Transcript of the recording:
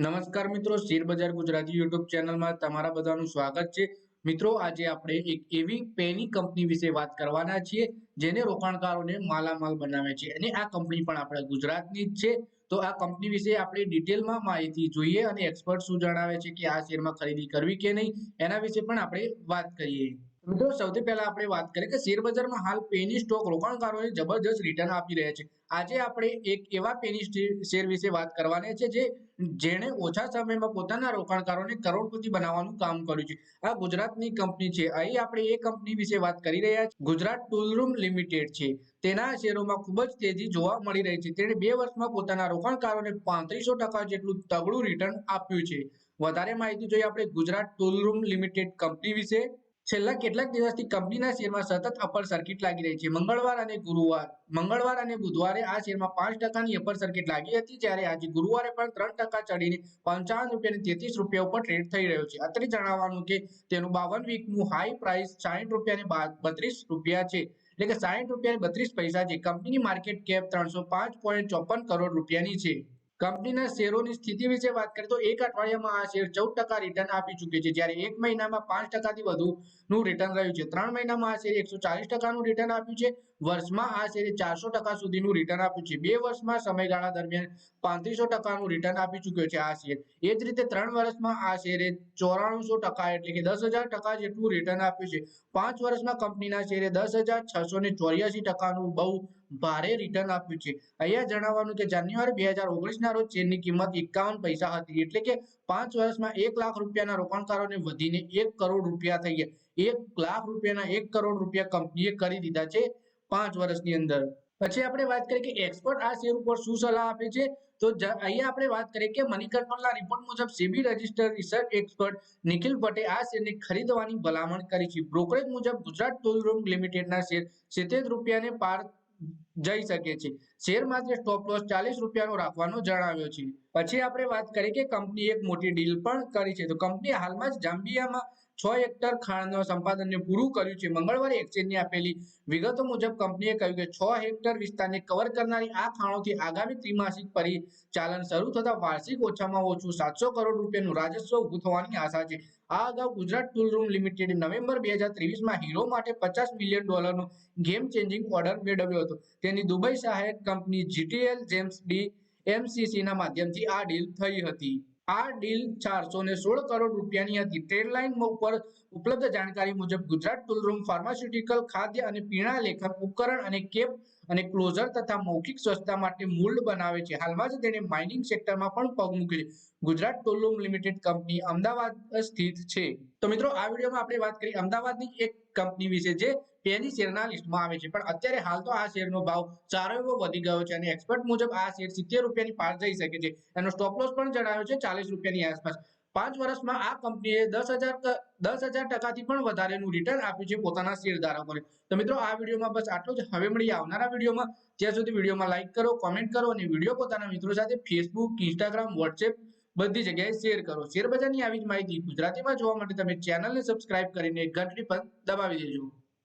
નમસ્કાર મિત્રો, શેર બજાર ગુજરાતી યુટ્યુબ ચેનલમાં તમારા બધાનું સ્વાગત છે. મિત્રો, આજે આપણે એક એવી પેની કંપની વિશે વાત કરવાના છીએ, જેને રોકાણકારોને માલામાલ બનાવે છે અને આ કંપની પણ આપણા ગુજરાતની જ છે. તો આ કંપની વિશે આપણે ડિટેલમાં માહિતી જોઈએ અને એક્સપર્ટ શું જણાવે છે કે આ શેરમાં ખરીદી કરવી કે નહીં, એના વિશે પણ આપણે વાત કરીએ. મિત્રો, સૌથી પહેલા આપણે વાત કરીએ કે શેર હાલ પેની સ્ટોક રોકાણકારોને જબરજસ્ત રિટર્ન આપી રહ્યા છે. આજે આપણે એક એવા પેની શેર વિશે વાત કરવાની છે જે, જેણે ઓછા સમયમાં પોતાના રોકાણકારોને કરોડપતિ બનાવવાનું કામ કર્યું છે. આ ગુજરાતની કંપની છે. અહીં આપણે એ કંપની વિશે વાત કરી રહ્યા છીએ. ગુજરાત ટૂલરૂમ લિમિટેડ છે. તેના શેરોમાં ખૂબ જ તેજી જોવા મળી રહી છે. તેણે બે વર્ષમાં પોતાના રોકાણકારોને પાંત્રીસો ટકા જેટલું તગડું રિટર્ન આપ્યું છે. વધારે માહિતી જોઈએ આપણે ગુજરાત ટૂલરૂમ લિમિટેડ કંપની વિશે. છેલ્લા કેટલાક દિવસથી કંપનીના શેરમાં સતત અપર સર્કિટ લાગી રહી છે. મંગળવાર અને ગુરુવાર, મંગળવાર અને બુધવારે આ શેરમાં પાંચ ટકાની અપર સર્કિટ લાગી હતી, જ્યારે આજે ગુરુવારે પણ ત્રણ ટકા ચડીને પંચાવન રૂપિયા તેત્રીસ રૂપિયા ઉપર ટ્રેડ થઈ રહ્યો છે. અત્રે જણાવવાનું કે તેનું બાવન વીકનું હાઈ પ્રાઇસ સાહીઠ રૂપિયા બત્રીસ રૂપિયા છે. એટલે કે સાહીઠ રૂપિયા બત્રીસ પૈસા છે. કંપનીની માર્કેટ કેપ ત્રણસો પાંચ પોઈન્ટ ચોપન કરોડ રૂપિયાની છે. કંપનીના શેરોની સ્થિતિ વિશે વાત કરીએ તો એક અઠવાડિયામાં આ શેર ચૌદ ટકા રિટર્ન આપી ચૂક્યો છે. જ્યારે એક મહિનામાં પાંચ ટકાથી વધુનું રિટર્ન રહ્યું છે. ત્રણ મહિનામાં આ શેર એકસો ચાલીસ ટકાનું રિટર્ન આપ્યું છે. વર્ષમાં આ શેરે ચારસો ટકા સુધીનું રિટર્ન આપ્યું છે. બે વર્ષમાં સમયગાળા દરમિયાન પાંત્રીસો ટકાનું રિટર્ન આપી ચૂક્યો છે આ શેર એ જ રીતે ત્રણ વર્ષમાં આ શેરે ચોરાણુંસો ટકા એટલે કે દસ હજાર ટકા જેટલું રિટર્ન આપ્યું છે. પાંચ વર્ષમાં કંપનીના શેરે દસ હજાર છસો ને ચોર્યાસી ટકાનું બહુ ભારે રિટર્ન આપ્યું છે. અહીંયા જણાવવાનું કે જાન્યુઆરી બે હજાર ઓગણીસના રોજ શેરની કિંમત એકાવન પૈસા હતી એટલે કે પાંચ વર્ષમાં એક લાખ રૂપિયાના રોકાણકારોને વધીને એક કરોડ રૂપિયા થઈ ગયા. એક લાખ રૂપિયાના એક કરોડ રૂપિયા કંપનીએ કરી દીધા છે. પાંચ વર્ષની અંદર. પછી આપણે વાત કરીએ કે એક્સપર્ટ આ શેર ઉપર શું સલાહ આપે છે? તો અહીંયા આપણે વાત કરીએ કે મની રિપોર્ટ મુજબ SEBI register research expert Nikhil ભટ્ટે આ શેરને ખરીદવાની ભલામણ કરી છે. બ્રોકરેજ મુજબ ગુજરાત ટોલ રૂમ લિમિટેડના શેર સિત્તેર રૂપિયાને પાર જઈ શકે છે. શેર માત્ર સ્ટોપ લોસ ચાલીસ રૂપિયાનો રાખવાનો જણાવ્યો છે. પછી આપણે વાત કરીએ કે કંપની એક મોટી ડીલ પણ કરી છે. તો કંપની હાલમાં જ જામ્બિયામાં છ હેક્ટર ખાણના સંપાદનને પૂરું કર્યું છે. મંગળવારે એક્સચેન્જની આપેલી વિગતો મુજબ કંપનીએ કહ્યું કે છ હેક્ટર વિસ્તારને કવર કરનારી આ ખાણોથી આગામી ત્રિમાસિક પરિચાલન શરૂ થતા વાર્ષિક ઓછામાં ઓછું સાતસો કરોડ રૂપિયાનું રાજસ્વ ઉભું થવાની આશા છે. આ અગાઉ Gujarat tool room limited November બે હજાર ત્રેવીસમાં હીરો માટે પચાસ મિલિયન ડોલરનો ગેમ ચેન્જિંગ ઓર્ડર મેળવ્યો હતો. તેની દુબઈ સહાયક કંપની જીટીએલ જેમ્સ ડી એમસીસીના માધ્યમથી આ ડીલ થઈ હતી. આ ડીલ ચારસો ને સોળ કરોડ રૂપિયાની હતી. ટ્રેડ લાઇન ઉપર ઉપલબ્ધ જાણકારી મુજબ ગુજરાત ટૂલરૂમ ફાર્માસ્યુટિકલ ખાદ્ય અને પીણા લેખન ઉપકરણ અને કેપ અને ક્લોઝર તથા મૌખિક સ્વચ્છતા માટે મૂલ્ડ બનાવે છે. હાલમાં જ તેણે માઇનિંગ સેક્ટરમાં પણ પગ મૂક્યો ગુજરાત ટોલુમ લિમિટેડ કંપની અમદાવાદ સ્થિત છે. તો મિત્રો, આ વિડીયોમાં આપણે વાત કરી અમદાવાદની એક કંપની વિશે જે તેની શેરના લિસ્ટમાં આવે છે. પણ અત્યારે હાલ તો આ શેરનો ભાવ સારો એવો વધી ગયો છે અને એક્સપર્ટ મુજબ આ શેર સિત્તેર રૂપિયાની પાર જઈ શકે છે. એનો સ્ટોપ લોસ પણ જણાવ્યો છે ચાલીસ રૂપિયાની આસપાસ. પાંચ વર્ષમાં આ કંપનીએ દસ હજાર ટકાથી પણ વધારેનું રિટર્ન આપ્યું છે પોતાના શેરધારકોને. તો મિત્રો, આ વિડીયોમાં બસ આટલું જ. હવે મળીએ આવનારા વિડીયોમાં. ત્યાં સુધી વિડીયોમાં લાઈક કરો કોમેન્ટ કરો અને વીડિયો પોતાના મિત્રો સાથે ફેસબુક ઇન્સ્ટાગ્રામ વોટ્સએપ બધી જગ્યાએ શેર કરો. શેર બજારની આવી જ માહિતી ગુજરાતીમાં જોવા માટે તમે ચેનલને સબસ્ક્રાઇબ કરીને ઘંટડી પર દબાવી દેજો.